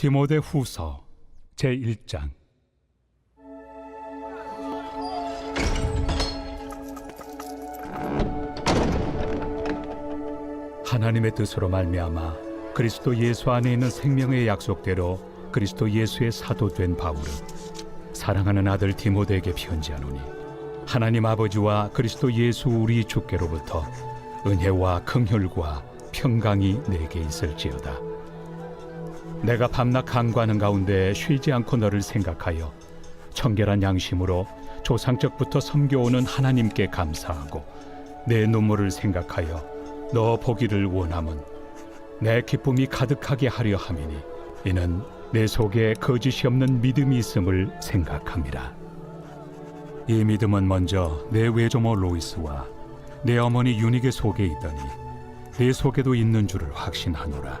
디모데 후서 제1장 하나님의 뜻으로 말미암아 그리스도 예수 안에 있는 생명의 약속대로 그리스도 예수의 사도된 바울은 사랑하는 아들 디모데에게 편지하노니 하나님 아버지와 그리스도 예수 우리 주께로부터 은혜와 긍휼과 평강이 내게 있을지어다. 내가 밤낮 강구하는 가운데 쉬지 않고 너를 생각하여 청결한 양심으로 조상적부터 섬겨오는 하나님께 감사하고 내 눈물을 생각하여 너 보기를 원함은 내 기쁨이 가득하게 하려 함이니 이는 내 속에 거짓이 없는 믿음이 있음을 생각함이라. 이 믿음은 먼저 내 외조모 로이스와 내 어머니 유닉의 속에 있더니 내 속에도 있는 줄을 확신하노라.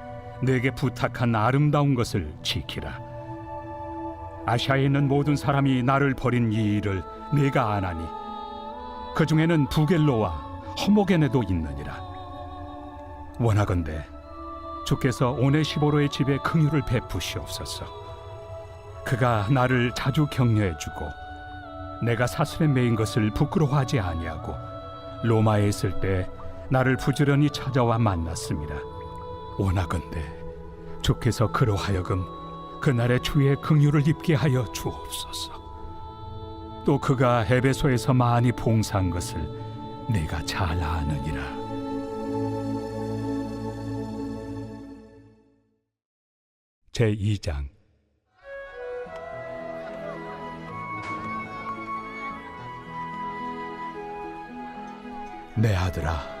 내게 부탁한 아름다운 것을 지키라. 아시아에 있는 모든 사람이 나를 버린 이 일을 내가 아나니 그 중에는 부겔로와 허모게네도 있느니라. 원하건대 주께서 오네시보로의 집에 긍휼을 베푸시옵소서. 그가 나를 자주 격려해주고 내가 사슬에 매인 것을 부끄러워하지 아니하고 로마에 있을 때 나를 부지런히 찾아와 만났습니다 원하건대 주께서 그로 하여금 그날의 주의 긍휼을 입게 하여 주옵소서. 또 그가 에베소에서 많이 봉사한 것을 내가 잘 아느니라. 제 2장 내 아들아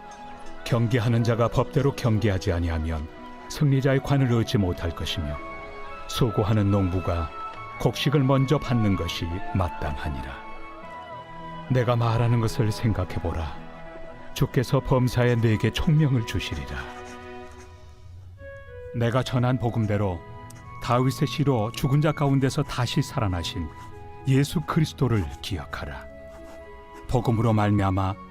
경계하는 자가 법대로 경계하지 아니하면 승리자의 관을 얻지 못할 것이며 수고하는 농부가 곡식을 먼저 받는 것이 마땅하니라. 내가 말하는 것을 생각해 보라. 주께서 범사에 내게 총명을 주시리라. 내가 전한 복음대로 다윗의 시로 죽은 자 가운데서 다시 살아나신 예수 그리스도를 기억하라. 복음으로 말미암아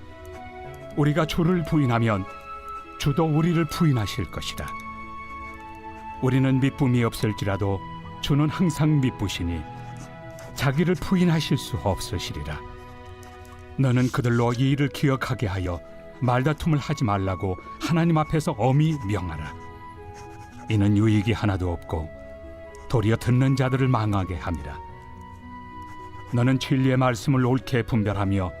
우리가 주를 부인하면 주도 우리를 부인하실 것이다. 우리는 미쁨이 없을지라도 주는 항상 미쁘시니 자기를 부인하실 수 없으시리라. 너는 그들로 이 일을 기억하게 하여 말다툼을 하지 말라고 하나님 앞에서 엄히 명하라. 이는 유익이 하나도 없고 도리어 듣는 자들을 망하게 함이라. 너는 진리의 말씀을 옳게 분별하며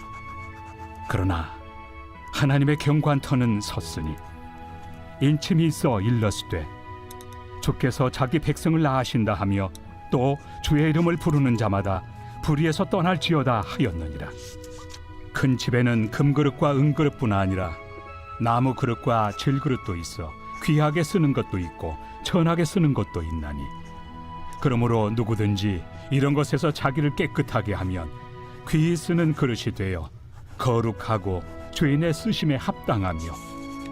그러나 하나님의 경관터는 섰으니 인침이 있어 일렀으되 주께서 자기 백성을 낳으신다 하며 또 주의 이름을 부르는 자마다 불의에서 떠날지어다 하였느니라. 큰 집에는 금그릇과 은그릇뿐 아니라 나무 그릇과 질그릇도 있어 귀하게 쓰는 것도 있고 천하게 쓰는 것도 있나니 그러므로 누구든지 이런 것에서 자기를 깨끗하게 하면 귀히 쓰는 그릇이 되어 거룩하고 주인의 쓰심에 합당하며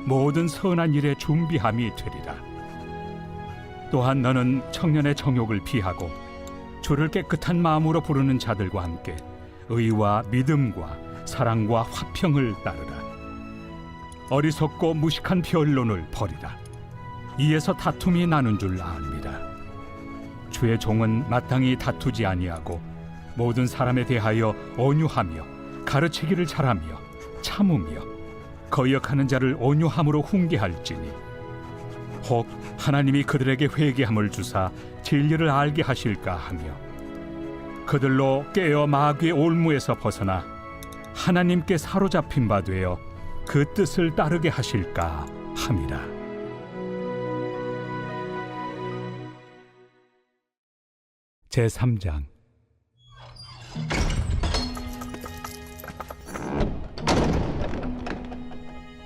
모든 선한 일에 준비함이 되리라. 또한 너는 청년의 정욕을 피하고 주를 깨끗한 마음으로 부르는 자들과 함께 의와 믿음과 사랑과 화평을 따르라. 어리석고 무식한 변론을 버리라. 이에서 다툼이 나는 줄 압니다. 주의 종은 마땅히 다투지 아니하고 모든 사람에 대하여 온유하며 가르치기를 잘하며 참으며 거역하는 자를 온유함으로 훈계할지니 혹 하나님이 그들에게 회개함을 주사 진리를 알게 하실까 하며 그들로 깨어 마귀의 올무에서 벗어나 하나님께 사로잡힌 바 되어 그 뜻을 따르게 하실까 함이라. 제 3장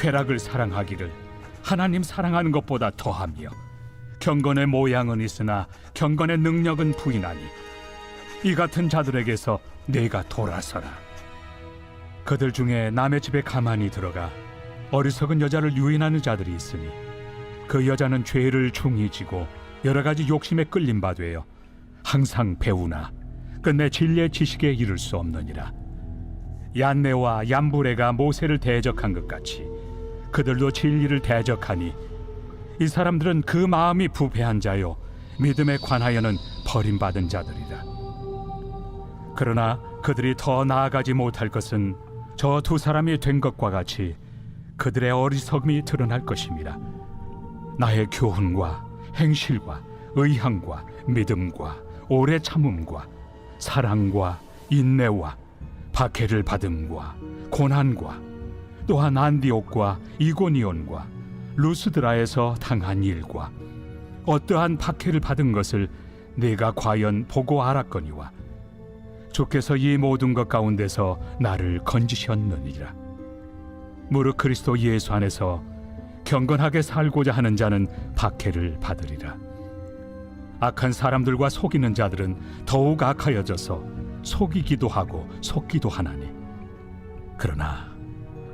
쾌락을 사랑하기를 하나님 사랑하는 것보다 더하며 경건의 모양은 있으나 경건의 능력은 부인하니 이 같은 자들에게서 내가 돌아서라. 그들 중에 남의 집에 가만히 들어가 어리석은 여자를 유인하는 자들이 있으니 그 여자는 죄를 중히 지고 여러 가지 욕심에 끌림 바 되어 항상 배우나 끝내 진리의 지식에 이를 수 없느니라. 얀네와 얀부레가 모세를 대적한 것 같이 그들도 진리를 대적하니 이 사람들은 그 마음이 부패한 자요 믿음에 관하여는 버림받은 자들이라. 그러나 그들이 더 나아가지 못할 것은 저 두 사람이 된 것과 같이 그들의 어리석음이 드러날 것입니다 나의 교훈과 행실과 의향과 믿음과 오래 참음과 사랑과 인내와 박해를 받음과 고난과 또한 안디옥과 이고니온과 루스드라에서 당한 일과 어떠한 박해를 받은 것을 내가 과연 보고 알았거니와 주께서 이 모든 것 가운데서 나를 건지셨느니라. 무릇 그리스도 예수 안에서 경건하게 살고자 하는 자는 박해를 받으리라. 악한 사람들과 속이는 자들은 더욱 악하여져서 속이기도 하고 속기도 하나니. 그러나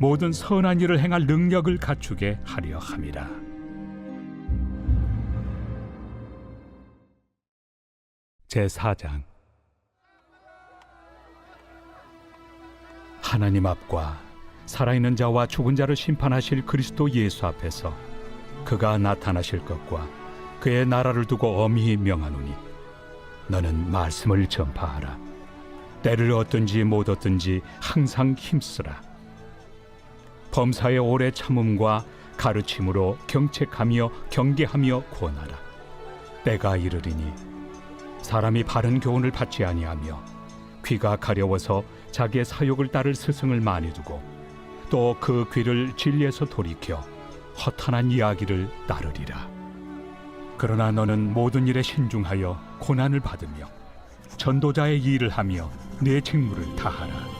모든 선한 일을 행할 능력을 갖추게 하려 함이라. 제 4장. 하나님 앞과 살아있는 자와 죽은 자를 심판하실 그리스도 예수 앞에서 그가 나타나실 것과 그의 나라를 두고 엄히 명하노니 너는 말씀을 전파하라. 때를 얻든지 못 얻든지 항상 힘쓰라 범사의 오래 참음과 가르침으로 경책하며 경계하며 권하라 때가 이르리니 사람이 바른 교훈을 받지 아니하며 귀가 가려워서 자기의 사욕을 따를 스승을 많이 두고 또 그 귀를 진리에서 돌이켜 허탄한 이야기를 따르리라. 그러나 너는 모든 일에 신중하여 고난을 받으며 전도자의 일을 하며 내 직무를 다하라.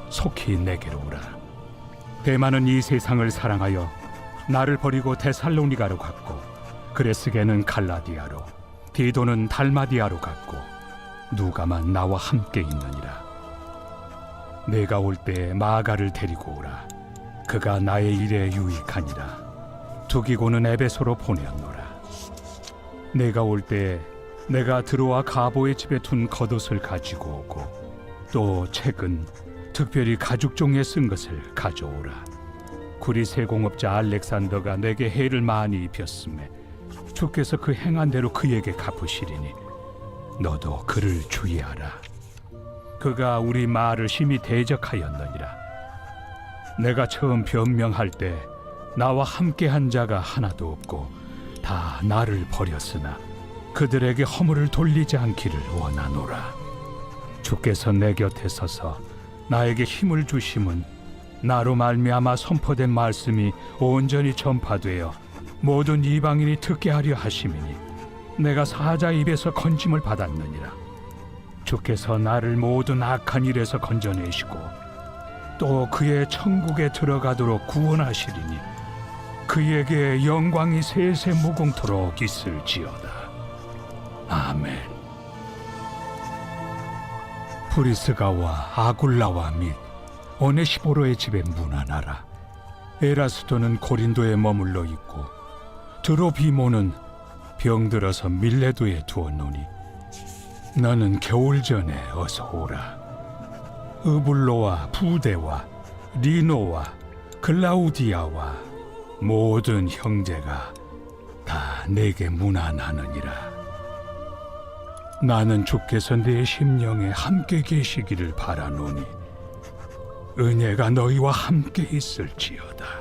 속히 내게로 오라. 대만은 이 세상을 사랑하여 나를 버리고 데살로니가로 갔고 그레스게는 갈라디아로 디도는 달마디아로 갔고 누가만 나와 함께 있느니라. 내가 올때 마가를 데리고 오라. 그가 나의 일에 유익하니라. 두기고는 에베소로 보내었노라. 내가 올때 내가 들어와 가보의 집에 둔 겉옷을 가지고 오고 또 책은 특별히 가죽 종에 쓴 것을 가져오라. 구리 세공업자 알렉산더가 내게 해를 많이 입혔음에 주께서 그 행한 대로 그에게 갚으시리니 너도 그를 주의하라. 그가 우리 말을 심히 대적하였느니라. 내가 처음 변명할 때 나와 함께 한 자가 하나도 없고 다 나를 버렸으나 그들에게 허물을 돌리지 않기를 원하노라. 주께서 내 곁에 서서 나에게 힘을 주심은 나로 말미암아 선포된 말씀이 온전히 전파되어 모든 이방인이 듣게 하려 하심이니 내가 사자 입에서 건짐을 받았느니라 주께서 나를 모든 악한 일에서 건져내시고 또 그의 천국에 들어가도록 구원하시리니 그에게 영광이 세세 무궁토록 있을지어다. 아멘. 프리스가와 아굴라와 및 오네시보로의 집에 문안하라. 에라스도는 고린도에 머물러 있고 드로비모는 병들어서 밀레도에 두었노니 너는 겨울 전에 어서 오라. 으블로와 부대와 리노와 글라우디아와 모든 형제가 다 내게 문안하느니라. 나는 주께서 내 심령에 함께 계시기를 바라노니 은혜가 너희와 함께 있을지어다.